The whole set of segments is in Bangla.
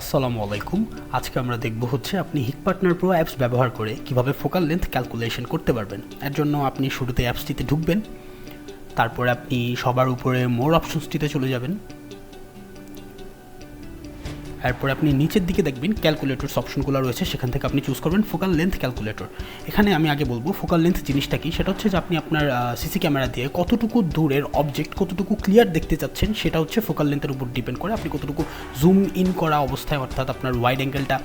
আসসালামু আলাইকুম। আজকে আমরা দেখব হচ্ছে আপনি হিট পার্টনার প্রো অ্যাপস ব্যবহার করে কীভাবে ফোকাল লেন্থ ক্যালকুলেশন করতে পারবেন। এর জন্য আপনি শুরুতে অ্যাপসটিতে ঢুকবেন। তারপরে আপনি সবার উপরে মোর অপশনসটিতে চলে যাবেন। এরপর আপনি নিচের দিকে দেখবেন ক্যালকুলেটরস অপশনগুলো রয়েছে, সেখান থেকে আপনি চুজ করবেন ফোকাল লেন্থ ক্যালকুলেটর এখানে আমি আগে বলব ফোকাল লেন্থ জিনিসটা কি? সেটা হচ্ছে যে আপনি আপনার সিসি ক্যামেরা দিয়ে কতটুকু দূরের অবজেক্ট কতটুকু ক্লিয়ার দেখতে চাচ্ছেন, সেটা হচ্ছে ফোকাল লেন্থের উপর ডিপেন্ড করে আপনি কতটুকু জুম ইন করা অবস্থায়, অর্থাৎ আপনার ওয়াইড অ্যাঙ্গেলটা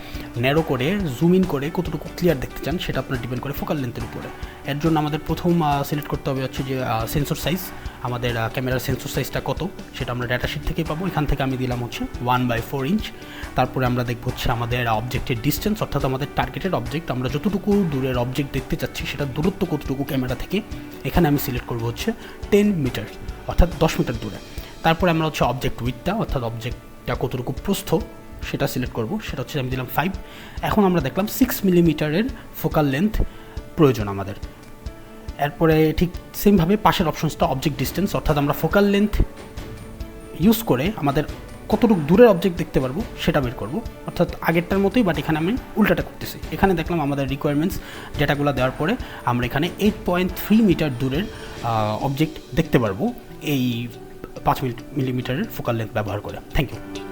ন্যারো করে জুম ইন করে কতটুকু ক্লিয়ার দেখতে চান, সেটা আপনার ডিপেন্ড করে ফোকাল লেন্থের উপরে। এর জন্য আমাদের প্রথম সিলেক্ট করতে হবে হচ্ছে যে সেন্সর সাইজ আমাদের ক্যামেরার সেন্সর সাইজটা কত, সেটা আমরা ডাটা শিট থেকেই পাবো। এখান থেকে আমি দিলাম হচ্ছে ওয়ান বাই ফোর ইঞ্চ তারপরে আমরা দেখব হচ্ছে আমাদের অবজেক্টের ডিস্টেন্স অর্থাৎ আমাদের টার্গেটেড অবজেক্ট আমরা যতটুকু দূরের অবজেক্ট দেখতে চাচ্ছি, সেটা দূরত্ব কতটুকু ক্যামেরা থেকে, এখানে আমি সিলেক্ট করব হচ্ছে টেন মিটার অর্থাৎ দশ মিটার দূরে। তারপরে আমরা হচ্ছে অবজেক্ট উইথটা অর্থাৎ অবজেক্টটা কতটুকু প্রস্থ, সেটা সিলেক্ট করব। সেটা হচ্ছে আমি দিলাম ফাইভ এখন আমরা দেখলাম সিক্স মিলিমিটারের ফোকাল লেন্থ প্রয়োজন আমাদের। এরপরে ঠিক সেমভাবে পাশের অপশনসটা অবজেক্ট ডিস্টেন্স অর্থাৎ আমরা ফোকাল লেন্থ ইউজ করে আমাদের কতটুকু দূরের অবজেক্ট দেখতে পারব সেটা বের করব। অর্থাৎ আগেরটার মতোই বাট এখানে আমি উল্টাটা করতেছি। এখানে দেখলাম আমাদের রিকোয়ারমেন্টস ডেটাগুলো দেওয়ার পরে আমরা এখানে এইট পয়েন্ট থ্রি মিটার দূরের অবজেক্ট দেখতে পারব এই পাঁচ মিলিমিটারের ফোকাল লেন্থ ব্যবহার করে। Thank you